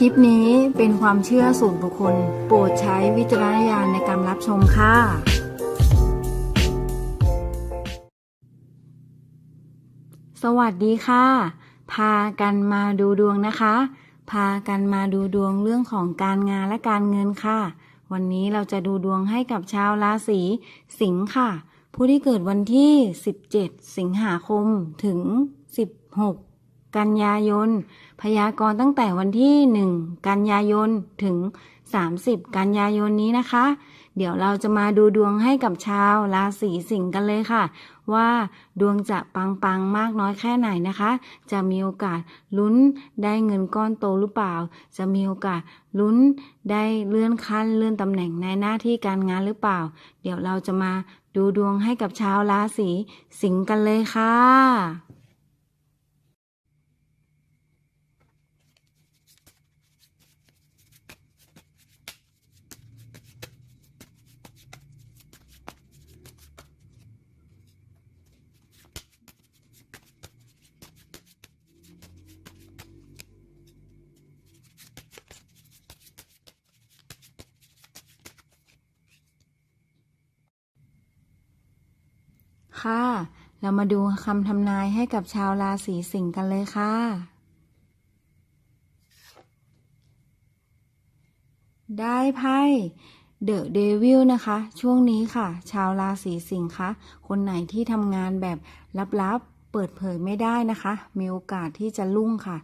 คลิปนี้เป็นความเชื่อส่วนบุคคล โปรดใช้วิจารณญาณในการรับชมค่ะ สวัสดีค่ะ พากันมาดูดวงนะคะ พากันมาดูดวงเรื่องของการงานและการเงินค่ะ วันนี้เราจะดูดวงให้กับชาวราศีสิงค์ค่ะ ผู้ที่เกิดวันที่ 17 สิงหาคมถึง 16 กันยายน พยากรณ์ตั้งแต่วันที่ 1 กันยายนถึง 30 กันยายนนี้นะคะ เดี๋ยวเราจะมาดูดวงให้กับชาวราศีสิงห์กันเลยค่ะ ว่าดวงจะปังๆมากน้อยแค่ไหนนะคะ จะมีโอกาสลุ้นได้เงินก้อนโตหรือเปล่า จะมีโอกาสลุ้นได้เลื่อนขั้นเลื่อนตำแหน่งในหน้าที่การงานหรือเปล่า เดี๋ยวเราจะมาดูดวงให้กับชาวราศีสิงห์กันเลยค่ะ ค่ะ เรามาดูคำทำนายให้กับชาวราศีสิงห์กันเลยค่ะ ได้ไพ่เดอะเดวิลนะคะ ช่วงนี้ค่ะ ชาวราศีสิงห์คะคนไหนที่ทำงานแบบลับๆ เปิดเผยไม่ได้นะคะ มีโอกาสที่จะรุ่งค่ะ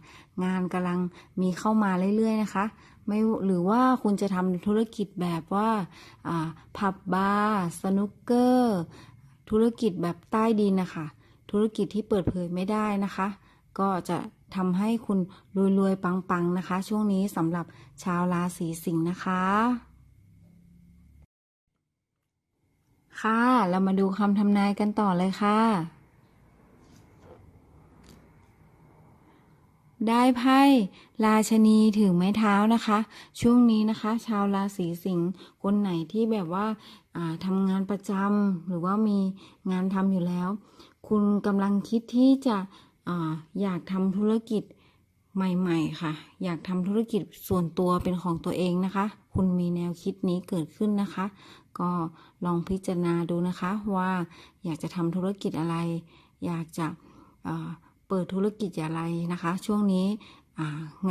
งานกำลังมีเข้ามาเรื่อยๆนะคะ ไม่หรือว่าคุณจะทำธุรกิจแบบว่าอ่าผับบาร์สนุกเกอร์ ธุรกิจแบบใต้ดินนะคะ ธุรกิจที่เปิดเผยไม่ได้นะคะ ก็จะทำให้คุณรวยๆ ปังๆ นะคะ ช่วงนี้สำหรับชาวราศีสิงห์นะคะ ค่ะ เรามาดูคำทำนายกันต่อเลยค่ะ ได้ไพ่ราชนีถือไม้เท้านะคะ ช่วงนี้นะคะ ชาวราศีสิงห์คนไหนที่แบบว่าทำงานประจำหรือว่ามีงานทำอยู่แล้ว คุณกำลังคิดที่จะออยากทำธุรกิจใหม่ ๆ ค่ะ อยากทำธุรกิจส่วนตัวเป็นของตัวเองนะคะ คุณมีแนวคิดนี้เกิดขึ้นนะคะ ก็ลองพิจารณาดูนะคะว่าอยากจะทำธุรกิจอะไร อยากจะ เปิดธุรกิจอะไรนะคะ ช่วงนี้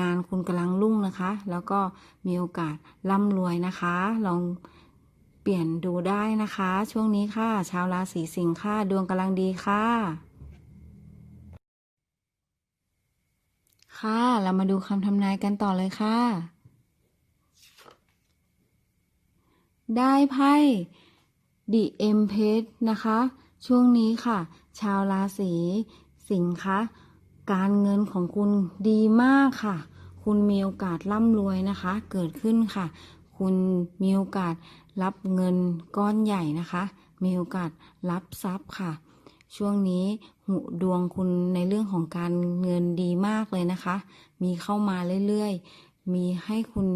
งานคุณกำลังรุ่งนะคะ แล้วก็มีโอกาสร่ำรวยนะคะ ลองเปลี่ยนดูได้นะคะ ช่วงนี้ค่ะ ชาวราศีสิงค์ค่ะดวงกำลังดีค่ะ ค่ะ เรามาดูคำทำนายกันต่อเลยค่ะ ได้ไพ่ดิเอ็มเพชนะคะ ช่วงนี้ค่ะ ชาวราศี สิงห์คะการเงินของคุณดีมากค่ะ คุณมีโอกาสร่ำรวยนะคะ เกิดขึ้นค่ะ คุณมีโอกาสรับเงินก้อนใหญ่นะคะ มีโอกาสรับทรัพย์ค่ะ ช่วงนี้หุดวงคุณในเรื่องของการเงินดีมากเลยนะคะ มีเข้ามาเรื่อยๆ มีให้คุณ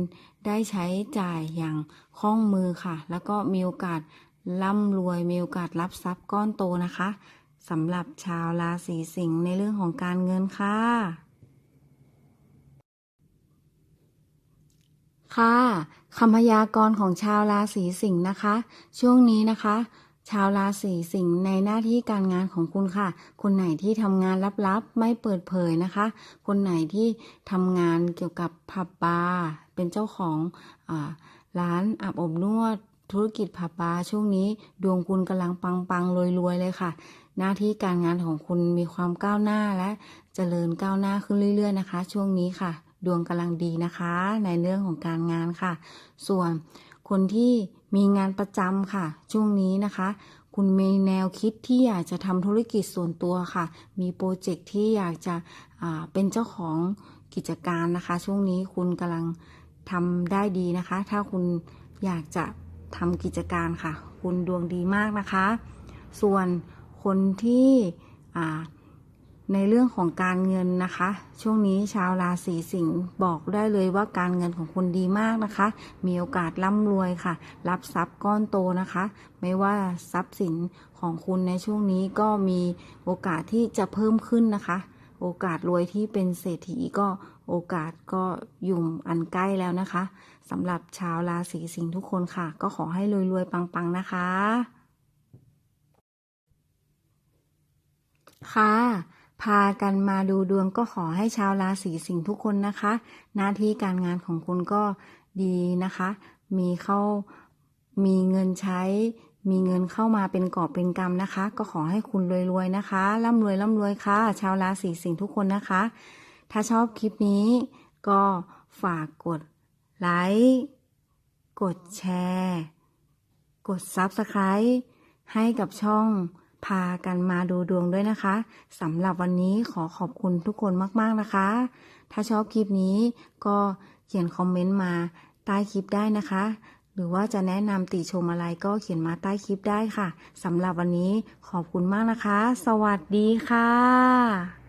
ได้ใช้จ่ายอย่างคล่องมือค่ะ แล้วก็มีโอกาสร่ำรวย มีโอกาสรับทรัพย์ก้อนโตนะคะ สำหรับชาวราศีสิงห์ในเรื่องของการเงินค่ะ ค่ะคำพยากรณ์ของชาวราศีสิงห์นะคะ ช่วงนี้นะคะ ชาวราศีสิงห์ในหน้าที่การงานของคุณค่ะ คนไหนที่ทำงานลับๆ ไม่เปิดเผยนะคะ คนไหนที่ทำงานเกี่ยวกับผับบาร์เป็นเจ้าของอร้านอาบอบนวด ธุรกิจผับบาร์ช่วงนี้ดวงคุณกำลังปังๆรวยๆเลยค่ะ หน้าที่การงานของคุณมีความก้าวหน้าและเจริญก้าวหน้าขึ้นเรื่อย ๆ นะคะ ช่วงนี้ค่ะ ดวงกำลังดีนะคะ ในเรื่องของการงานค่ะ ส่วนคนที่มีงานประจำค่ะ ช่วงนี้นะคะ คุณมีแนวคิดที่อยากจะทำธุรกิจส่วนตัวค่ะ มีโปรเจกต์ที่อยากจะเป็นเจ้าของกิจการนะคะ ช่วงนี้คุณกำลังทำได้ดีนะคะ ถ้าคุณอยากจะ ทำกิจการค่ะ คุณดวงดีมากนะคะ ส่วนคนที่ในเรื่องของการเงินนะคะ ช่วงนี้ชาวราศีสิงห์บอกได้เลยว่าการเงินของคุณดีมากนะคะ มีโอกาสร่ำรวยค่ะ รับทรัพย์ก้อนโตนะคะ ไม่ว่าทรัพย์สินของคุณในช่วงนี้ก็มีโอกาสที่จะเพิ่มขึ้นนะคะ โอกาสรวยที่เป็นเศรษฐีก็โอกาสก็อยู่อันใกล้แล้วนะคะสำหรับชาวราศีสิงห์ทุกคนค่ะ ก็ขอให้รวยๆปังๆนะคะ ค่ะพากันมาดูดวงก็ขอให้ชาวราศีสิงห์ทุกคนนะคะ หน้าที่การงานของคุณก็ดีนะคะ มีเข้ามีเงินใช้ มีเงินเข้ามาเป็นกอบเป็นกำนะคะ ก็ขอให้คุณรวยๆนะคะร่ำรวยร่ำรวยค่ะ ชาวราศีสิงห์ทุกคนนะคะ ถ้าชอบคลิปนี้ก็ฝากกดไลค์กดแชร์ กด Subscribe ให้กับช่องพากันมาดูดวงด้วยนะคะสำหรับวันนี้ขอขอบคุณทุกคนมาก ๆ นะคะ ถ้าชอบคลิปนี้ก็เขียนคอมเมนต์มาใต้คลิปได้นะคะ หรือว่าจะแนะนำติชมอะไรก็เขียนมาใต้คลิปได้ค่ะสำหรับวันนี้ขอบคุณมากนะคะ สวัสดีค่ะ